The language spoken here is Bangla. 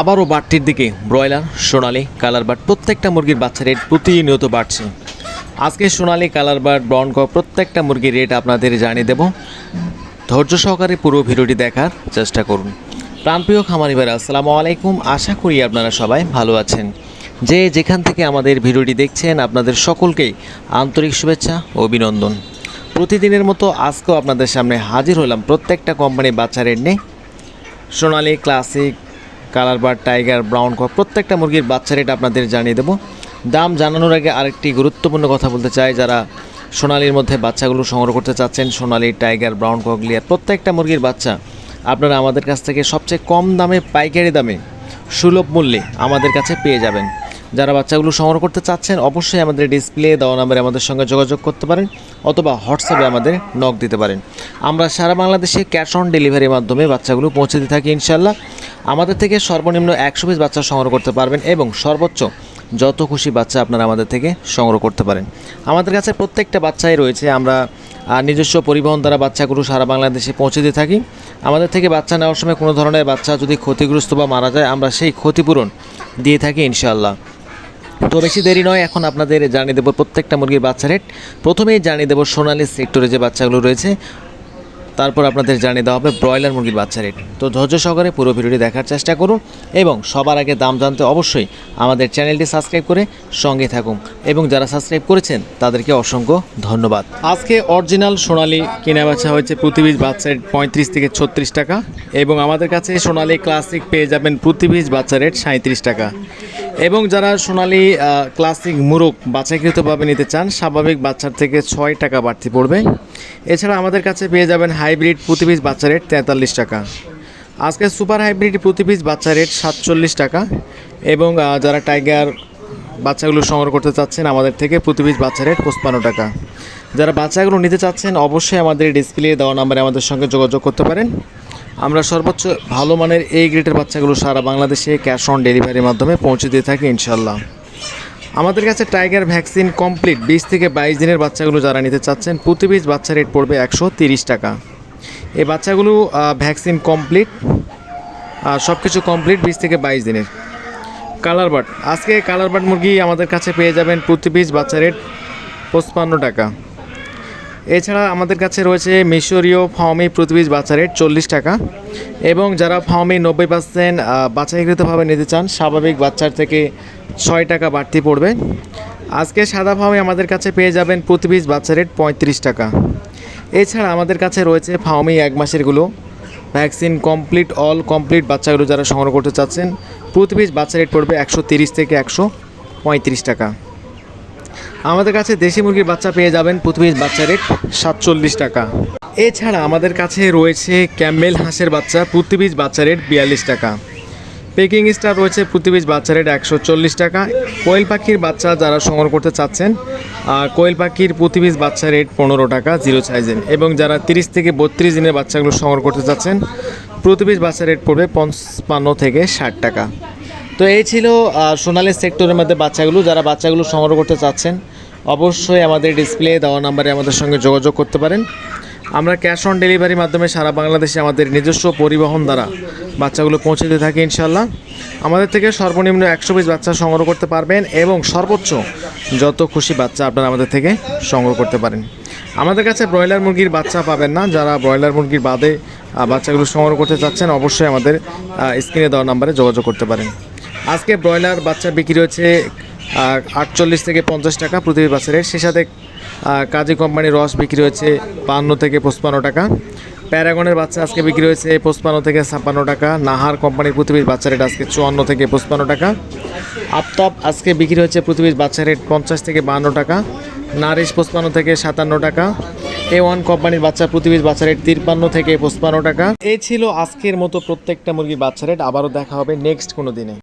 আবারও বাড়তির দিকে। ব্রয়লার, সোনালি, কালার বার্ড, প্রত্যেকটা মুরগির বাচ্চা রেট প্রতিনিয়ত বাড়ছে। আজকে সোনালি, কালার বার্ড ব্রাউন কক প্রত্যেকটা মুরগির রেট আপনাদের জানিয়ে দেব। ধৈর্য সহকারে পুরো ভিডিওটি দেখার চেষ্টা করুন। প্রাণপ্রিয় খামারি ভাইরা আসসালামু আলাইকুম। আশা করি আপনারা সবাই ভালো আছেন। যে যেখান থেকে আমাদের ভিডিওটি দেখছেন, আপনাদের সকলকেই আন্তরিক শুভেচ্ছা ও অভিনন্দন। প্রতিদিনের মতো আজকেও আপনাদের সামনে হাজির হলাম প্রত্যেকটা কোম্পানির বাচ্চা রেট নেই সোনালি ক্লাসিক কালার বার, টাইগার, ব্রাউন কক প্রত্যেকটা মুরগির বাচ্চা রেট আপনাদের জানিয়ে দেবো। দাম জানানোর আগে আরেকটি গুরুত্বপূর্ণ কথা বলতে চাই, যারা সোনালির মধ্যে বাচ্চাগুলো সংগ্রহ করতে চাচ্ছেন, সোনালি, টাইগার, ব্রাউন কক প্রত্যেকটা মুরগির বাচ্চা আপনারা আমাদের কাছ থেকে সবচেয়ে কম দামে, পাইকারি দামে, সুলভ মূল্যে আমাদের কাছে পেয়ে যাবেন। যারা বাচ্চাগুলো সংগ্রহ করতে চাচ্ছেন, অবশ্যই আমাদের ডিসপ্লে, দেওয়া নাম্বারে আমাদের সঙ্গে যোগাযোগ করতে পারেন, অথবা হোয়াটসঅ্যাপে আমাদের নক দিতে পারেন। আমরা সারা বাংলাদেশে ক্যাশ অন ডেলিভারির মাধ্যমে বাচ্চাগুলো পৌঁছে দিয়ে থাকি ইনশাল্লাহ আমাদের থেকে সর্বনিম্ন একশো পিস বাচ্চা সংগ্রহ করতে পারবেন এবং সর্বোচ্চ যত খুশি বাচ্চা আপনারা আমাদের থেকে সংগ্রহ করতে পারেন। আমাদের কাছে প্রত্যেকটা বাচ্চাই রয়েছে। আমরা নিজস্ব পরিবহন দ্বারা বাচ্চাগুলো সারা বাংলাদেশে পৌঁছে দিয়ে থাকি। আমাদের থেকে বাচ্চা নেওয়ার সময় কোনো ধরনের বাচ্চা যদি ক্ষতিগ্রস্ত বা মারা যায়, আমরা সেই ক্ষতিপূরণ দিয়ে থাকি ইনশাআল্লাহ। তো বেশি দেরি নয়, এখন আপনাদের জানিয়ে দেবো প্রত্যেকটা মুরগির বাচ্চা রেট। প্রথমেই জানিয়ে দেবো সোনালি সেক্টরে যে বাচ্চাগুলো রয়েছে তারপর আপনাদের জানিয়ে দেওয়া হবে ব্রয়লার মুরগির বাচ্চা রেট তো ধৈর্য সহকারে পুরো ভিডিওটি দেখার চেষ্টা করুন এবং সবার আগে দাম জানতে অবশ্যই আমাদের চ্যানেলটি সাবস্ক্রাইব করে সঙ্গে থাকুন এবং যারা সাবস্ক্রাইব করেছেন, তাদেরকে অসংখ্য ধন্যবাদ। আজকে অরিজিনাল সোনালি কেনা বেচা হয়েছে প্রতি পিস বাচ্চা রেট পঁয়ত্রিশ থেকে ছত্রিশ টাকা এবং আমাদের কাছে সোনালি ক্লাসিক পেয়ে যাবেন প্রতি পিস বাচ্চা রেট সাঁত্রিশ টাকা। এবং যারা সোনালি ক্লাসিক মুরগ বাছাইকৃতভাবে নিতে চান, স্বাভাবিক বাচ্চার থেকে ছয় টাকা বাড়তি পড়বে। এছাড়া আমাদের কাছে পেয়ে যাবেন হাইব্রিড প্রতি পিস বাচ্চা রেট তেতাল্লিশ টাকা। আজকে সুপার হাইব্রিড প্রতি পিস বাচ্চা রেট সাতচল্লিশ টাকা এবং যারা টাইগার বাচ্চাগুলো সংগ্রহ করতে চাচ্ছেন, আমাদের থেকে প্রতি পিস বাচ্চা রেট পঁচপান্ন টাকা। যারা বাচ্চাগুলো নিতে চাচ্ছেন, অবশ্যই আমাদের ডিসপ্লে দেওয়া নাম্বারে আমাদের সঙ্গে যোগাযোগ করতে পারেন। আমরা সর্বোচ্চ ভালো মানের এই গ্রেডের বাচ্চাগুলো সারা বাংলাদেশে ক্যাশ অন ডেলিভারির মাধ্যমে পৌঁছে দিয়ে থাকি ইনশাল্লাহ আমাদের কাছে টাইগার ভ্যাকসিন কমপ্লিট। বিশ থেকে বাইশ দিনের বাচ্চাগুলো যারা নিতে চাচ্ছেন, প্রতি পিস বাচ্চা রেট পড়বে একশো তিরিশ টাকা। এই বাচ্চাগুলো ভ্যাকসিন কমপ্লিট সব কিছু কমপ্লিট বিশ থেকে বাইশ দিনের। কালার বাট আজকে কালার বাট মুরগি আমাদের কাছে পেয়ে যাবেন প্রতি পিস বাচ্চা রেট পঁচপান্ন টাকা। এছাড়া আমাদের কাছে রয়েছে মিশরীয় ফার্মি প্রতি পিস বাচ্চা রেট চল্লিশ টাকা এবং যারা ফার্মি নব্বই পার্সেন্ট বাছাইকৃতভাবে নিতে চান স্বাভাবিক বাচ্চার থেকে ছয় টাকা বাড়তি পড়বে। আজকে সাদা ফার্মি আমাদের কাছে পেয়ে যাবেন প্রতি পিস বাচ্চা রেট পঁয়ত্রিশ টাকা। এছাড়া আমাদের কাছে রয়েছে ফার্মি এক মাসেরগুলো ভ্যাকসিন কমপ্লিট অল কমপ্লিট বাচ্চাগুলো যারা সংগ্রহ করতে চাচ্ছেন, প্রতি পিস বাচ্চা রেট পড়বে একশো তিরিশ থেকে একশো পঁয়ত্রিশ টাকা। আমাদের কাছে দেশি মুরগির বাচ্চা পেয়ে যাবেন, প্রতি পিস বাচ্চা রেট সাতচল্লিশ টাকা। এছাড়া আমাদের কাছে রয়েছে ক্যামেল হাঁসের বাচ্চা, প্রতি পিস বাচ্চা রেট বিয়াল্লিশ টাকা। পেকিং স্টার রয়েছে প্রতি পিস বাচ্চা রেট একশো চল্লিশ টাকা। কোয়েল পাখির বাচ্চা যারা সংগ্রহ করতে চাচ্ছেন কোয়েল পাখির প্রতি পিস বাচ্চা রেট পনেরো টাকা জিরো সাইজের এবং যারা তিরিশ থেকে বত্রিশ দিনের বাচ্চাগুলো সংগ্রহ করতে চাচ্ছেন প্রতি পিস বাচ্চা রেট পড়বে পঞ্চান্ন থেকে ষাট টাকা। তো এই ছিল সোনালী সেক্টরের মধ্যে বাচ্চাগুলো। যারা বাচ্চাগুলো সংগ্রহ করতে চাচ্ছেন, অবশ্যই আমাদের ডিসপ্লে দেওয়া নাম্বারে আমাদের সঙ্গে যোগাযোগ করতে পারেন। আমরা ক্যাশ অন ডেলিভারির মাধ্যমে সারা বাংলাদেশে আমাদের নিজস্ব পরিবহন দ্বারা বাচ্চাগুলো পৌঁছে দিয়ে থাকি ইনশাল্লাহ আমাদের থেকে সর্বনিম্ন একশো পিস বাচ্চা সংগ্রহ করতে পারবেন এবং সর্বোচ্চ যত খুশি বাচ্চা আপনারা আমাদের থেকে সংগ্রহ করতে পারেন। আমাদের কাছে ব্রয়লার মুরগির বাচ্চা পাবেন না। যারা ব্রয়লার মুরগির বাদে বাচ্চাগুলো সংগ্রহ করতে চাচ্ছেন, অবশ্যই আমাদের স্ক্রিনে দেওয়া নাম্বারে যোগাযোগ করতে পারেন। আজকে ব্রয়লার বাচ্চা বিক্রি হচ্ছে আটচল্লিশ থেকে পঞ্চাশ টাকা প্রতি বাচ্চারের সে সাথে কাজী কোম্পানির রস বিক্রি হয়েছে বান্ন থেকে পঁচপান্ন টাকা। প্যারাগনের বাচ্চা আজকে বিক্রি হয়েছে পঁচপান্ন থেকে ছাপ্পান্ন টাকা। নাহার কোম্পানির পৃথিবীর বাচ্চা রেট আজকে চুয়ান্ন থেকে পঁচপান্ন টাকা। আফতাব আজকে বিক্রি হয়েছে পৃথিবীর বাচ্চা রেট পঞ্চাশ থেকে বান্ন টাকা। নারিশ পঁচপান্ন থেকে সাতান্ন টাকা। এ ওয়ান কোম্পানির বাচ্চা পৃথিবীর বাচ্চা রেট তিরপান্ন থেকে পঁচপান্ন টাকা। এই ছিল আজকের মতো প্রত্যেকটা মুরগির বাচ্চা রেট। আবারও দেখা হবে নেক্সট কোনো দিনে।